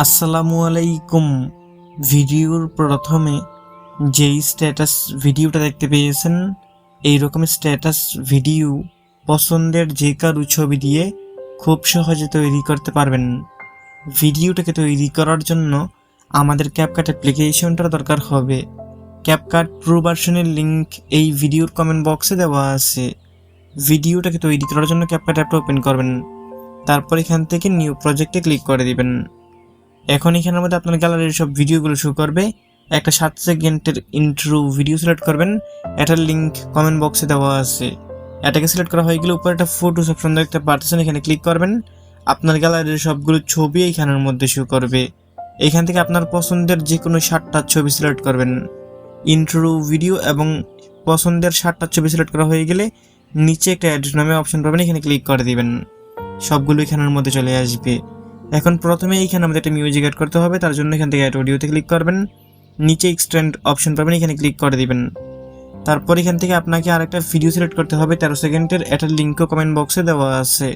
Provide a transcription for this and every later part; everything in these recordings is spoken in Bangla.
আসসালামু আলাইকুম। ভিডিওর প্রথমে যেই স্ট্যাটাস ভিডিওটা দেখতে পেয়েছেন এই রকম স্ট্যাটাস ভিডিও পছন্দের যে কারও ছবি দিয়ে খুব সহজে তৈরি করতে পারবেন। ভিডিওটাকে তৈরি করার জন্য আমাদের ক্যাপকাট অ্যাপ্লিকেশনটার দরকার হবে। ক্যাপকাট প্রো ভার্সনের লিংক এই ভিডিওর কমেন্ট বক্সে দেওয়া আছে। ভিডিওটাকে তৈরি করার জন্য ক্যাপকাট অ্যাপটা ওপেন করবেন। তারপর এখান থেকে নিউ প্রজেক্টে ক্লিক করে দিবেন। এখন এখানের মধ্যে আপনার গ্যালারির সব ভিডিওগুলো শো করবে। একটা সাত সেকেন্ডের ইন্ট্রো ভিডিও সিলেক্ট করবেন। এটার লিঙ্ক কমেন্ট বক্সে দেওয়া আছে। এটাকে সিলেক্ট করা হয়ে গেলে উপরে একটা ফটোস অপশন দেখতে পারতেছেন, এখানে ক্লিক করবেন। আপনার গ্যালারির সবগুলো ছবি এইখানের মধ্যে শো করবে। এখান থেকে আপনার পছন্দের যে কোনো ষাটটা ছবি সিলেক্ট করবেন। ইন্ট্রো ভিডিও এবং পছন্দের ষাটটা ছবি সিলেক্ট করা হয়ে গেলে নিচে একটা অ্যাড নামে অপশন পাবেন, এখানে ক্লিক করে দিবেন। সবগুলো এখানের মধ্যে চলে আসবে। এখন প্রথমে এইখানে আমাদের একটা মিউজিক অ্যাড করতে হবে, তার জন্য এখান থেকে অ্যাড অডিওতে ক্লিক করবেন। নিচে এক্সটেন্ড অপশন পাবেন, এখানে ক্লিক করে দিবেন। তারপর এখান থেকে আপনাকে আর একটা ভিডিও সিলেক্ট করতে হবে, তেরো সেকেন্ডের। এটার লিঙ্কও কমেন্ট বক্সে দেওয়া আছে।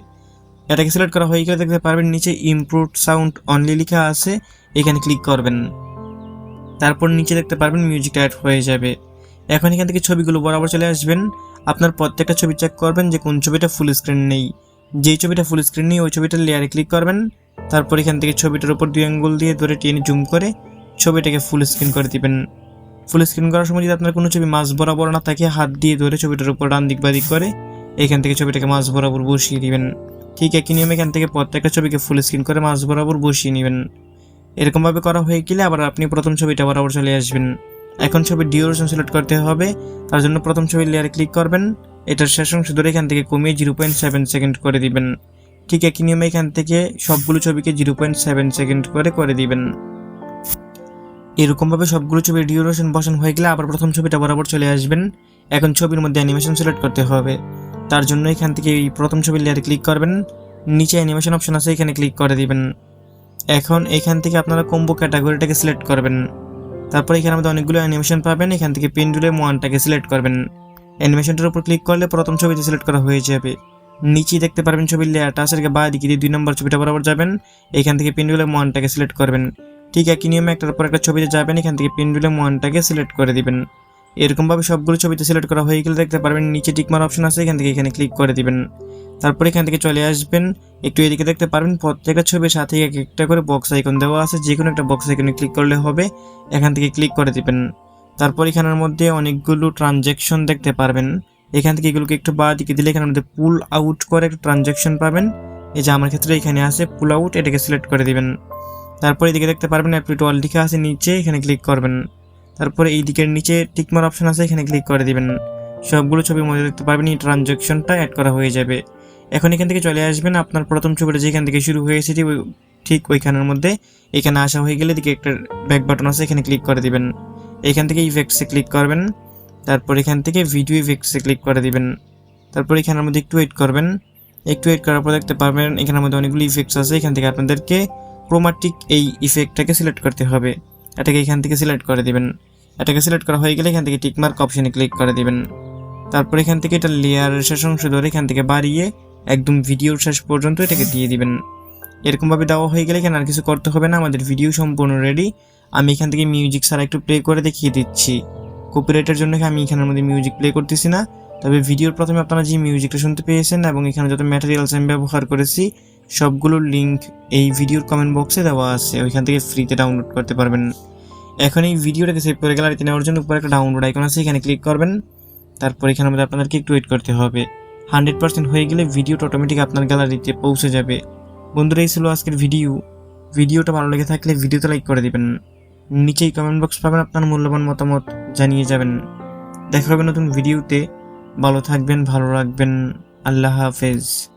এটাকে সিলেক্ট করা হয়ে গেলে দেখতে পারবেন, নিচে ইমপ্রুভ সাউন্ড অনলি লেখা আছে, এখানে ক্লিক করবেন। তারপর নিচে দেখতে পারবেন মিউজিকটা অ্যাড হয়ে যাবে। এখন এখান থেকে ছবিগুলো বরাবর চলে আসবেন। আপনার প্রত্যেকটা ছবি চেক করবেন যে কোন ছবিটা ফুল স্ক্রিন নেই। যেই ছবিটা ফুল স্ক্রিন নেই, ওই ছবিটার লেয়ারে ক্লিক করবেন। তারপর এখান থেকে ছবিটার উপর দুই আঙ্গুল দিয়ে ধরে টেনে জুম করে ছবিটাকে ফুল স্ক্রিন করে দিবেন। ফুল স্ক্রিন করার সময় যদি আপনার কোনো ছবি মাছ বরাবর না থাকে, হাত দিয়ে ধরে ছবিটার উপর ডান দিক বা দিক করে এখান থেকে ছবিটাকে মাছ বরাবর বসিয়ে দিবেন। ঠিক একই নিয়মে এখান থেকে প্রত্যেকটা ছবিকে ফুল স্ক্রিন করে মাছ বরাবর বসিয়ে নেবেন। এরকমভাবে করা হয়ে গেলে আবার আপনি প্রথম ছবিটা বরাবর চলে আসবেন। এখন ছবির ডিউরেশন সিলেক্ট করতে হবে, তার জন্য প্রথম ছবির লেয়ারে ক্লিক করবেন। এটার শেষ অংশ ধরে এখান থেকে কমিয়ে জিরো পয়েন্ট সেভেন সেকেন্ড করে দিবেন। ঠিক একই নিয়মে এখান থেকে সবগুলো ছবিকে জিরো পয়েন্ট সেভেন সেকেন্ড করে করে দিবেন। এরকমভাবে সবগুলো ছবির ডিউরেশন বসানো হয়ে গেলে আবার প্রথম ছবিটা বরাবর চলে আসবেন। এখন ছবির মধ্যে অ্যানিমেশন সিলেক্ট করতে হবে। তার জন্য এখান থেকে এই প্রথম ছবির লেয়ারে ক্লিক করবেন। নিচে অ্যানিমেশন অপশন আছে, এখানে ক্লিক করে দিবেন। এখন এখান থেকে আপনারা কম্বো ক্যাটাগরিটাকে সিলেক্ট করবেন। তারপর এখানে আমাদের অনেকগুলো অ্যানিমেশন পাবেন। এখান থেকে পেন্ডুলে ওয়ানটাকে সিলেক্ট করবেন। অ্যানিমেশনটার উপর ক্লিক করলে প্রথম ছবিতে সিলেক্ট করা হয়ে যাবে। নিচেই দেখতে পারবেন ছবির লেয়ারটা আছে বা দিকে দিয়ে দুই নম্বর ছবিটা বরাবর যাবেন। এখান থেকে পেন্ডুলাম ওয়ানটাকে সিলেক্ট করবেন। ঠিক একই নিয়মে একটার পর একটা ছবিতে যাবেন, এখান থেকে পেন্ডুলাম ওয়ানটাকে সিলেক্ট করে দিবেন। এরকমভাবে সবগুলো ছবিতে সিলেক্ট করা হয়ে গেলে দেখতে পারবেন নিচে টিকমার অপশন আছে, এখান থেকে এখানে ক্লিক করে দিবেন। তারপর এখান থেকে চলে আসবেন, একটু এদিকে দেখতে পারবেন, প্রত্যেকটা ছবির সাথে এক একটা করে বক্স আইকন দেওয়া আছে যে কোনো একটা বক্স আইকনে ক্লিক করলে হবে, এখান থেকে ক্লিক করে দিবেন। তারপর এখানের মধ্যে অনেকগুলো ট্রানজ্যাকশন দেখতে পারবেন। এখান থেকে এগুলোকে একটু বা দিকে দিলে এখানে মধ্যে পুল আউট করে একটা ট্রানজ্যাকশন পাবেন। এই যে আমার ক্ষেত্রে এখানে আছে পুল আউট এটাকে সিলেক্ট করে দিবেন। তারপরে এদিকে দেখতে পারবেন অ্যাপ্লিট অল লেখা আছে নিচে, এখানে ক্লিক করবেন। তারপরে এই দিকের নিচে টিকমার অপশন আছে, এখানে ক্লিক করে দিবেন। সবগুলো ছবির মধ্যে দেখতে পারবেন এই ট্রানজ্যাকশনটা অ্যাড করা হয়ে যাবে। এখন এখান থেকে চলে আসবেন, আপনার প্রথম ছবিটা যেখান থেকে শুরু হয়েছে, ঠিক ওই- ঠিক ওইখানের মধ্যে। এখানে আসা হয়ে গেলে দিকে একটা ব্যাক বাটন আছে, এখানে ক্লিক করে দিবেন। এখান থেকে ইফেক্টসে ক্লিক করবেন। তারপর এখান থেকে ভিডিও ইফেক্টসে ক্লিক করে দিবেন। তারপর এখানের মধ্যে একটু ওয়েট করবেন। একটু ওয়েট করার পর দেখতে পারবেন এখানের মধ্যে অনেকগুলো ইফেক্টস আছে। এখান থেকে আপনাদেরকে ক্রোমাটিক এই ইফেক্টটাকে সিলেক্ট করতে হবে। এটাকে এখান থেকে সিলেক্ট করে দিবেন। এটাকে সিলেক্ট করা হয়ে গেলে এখান থেকে টিকমার্ক অপশানে ক্লিক করে দিবেন। তারপর এখান থেকে এটা লেয়ারের শেষ অংশ ধরে এখান থেকে বাড়িয়ে একদম ভিডিওর শেষ পর্যন্ত এটাকে দিয়ে দিবেন। এরকমভাবে দেওয়া হয়ে গেলে এখানে আর কিছু করতে হবে না। আমাদের ভিডিও সম্পূর্ণ রেডি আমি এখান থেকে মিউজিক ছাড়া একটু প্লে করে দেখিয়ে দিচ্ছি। কপিরাইটের জন্য আমি এখানের মধ্যে মিউজিক প্লে করতেছি না। তবে ভিডিওর প্রথমে আপনারা যে মিউজিকটা শুনতে পেয়েছেন এবং এখানে যত ম্যাটেরিয়ালস আমি ব্যবহার করেছি, সবগুলোর লিঙ্ক এই ভিডিওর কমেন্ট বক্সে দেওয়া আছে। ওইখান থেকে ফ্রিতে ডাউনলোড করতে পারবেন। এখন এই ভিডিওটাকে সেভ করে গ্যালারিতে নেওয়ার জন্য উপরে একটা ডাউনলোড আইকন আছে, এখানে ক্লিক করবেন। তারপর এখানের মধ্যে আপনাদেরকে একটু ওয়েট করতে হবে। হান্ড্রেড পার্সেন্ট হয়ে গেলে ভিডিওটা অটোমেটিক আপনার গ্যালারিতে পৌঁছে যাবে। বন্ধুরা, এই ছিল আজকের ভিডিও ভিডিওটা ভালো লেগে থাকলে ভিডিওতে লাইক করে দিবেন। নিচেই কমেন্ট বক্স পাবেন, আপনার মূল্যবান মতামত জানিয়ে যাবেন। দেখা হবে নতুন ভিডিওতে ভালো থাকবেন, ভালো রাখবেন। আল্লাহ হাফেজ।